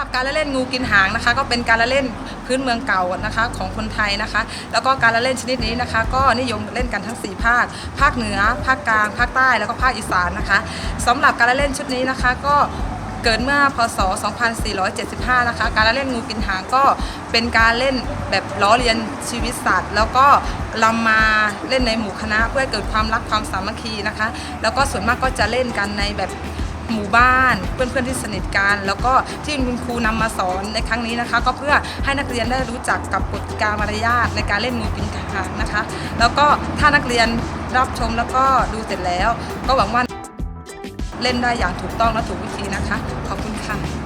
หรับการละเล่นงูกินหางนะคะ ก็เป็นการละเล่นพื้นเมืองเก่านะคะของคนไทยนะคะ แล้วก็การละเล่นชนิดนี้นะคะ ก็นิยมเล่นกันทั้ง 4 ภาค ภาคเหนือ ภาคกลาง ภาคใต้แล้วก็ภาคอีสานนะคะสำหรับการละเล่นชุดนี้นะคะ ก็เกิดเมื่อพศ 2475 นะคะ การละเล่นงูกินหางก็เป็นการเล่นแบบล้อเลียนชีวิตสัตว์ แล้วก็ลำมาเล่นในหมู่คณะเพื่อเกิดความรักความสามัคคีนะคะ แล้วก็ส่วนมากก็จะเล่นกันในแบบ หมู่บ้าน เพื่อนๆที่สนิทกันแล้วก็ที่คุณครูนำมาสอนในครั้งนี้นะคะ ก็เพื่อให้นักเรียนได้รู้จักกับกฎกามารยาทในการเล่นงูกินหางนะคะ แล้วก็ถ้านักเรียนรับชมแล้วก็ดูเสร็จแล้ว ก็หวังว่าเล่นได้อย่างถูกต้องและถูกวิธีนะคะ ขอบคุณค่ะ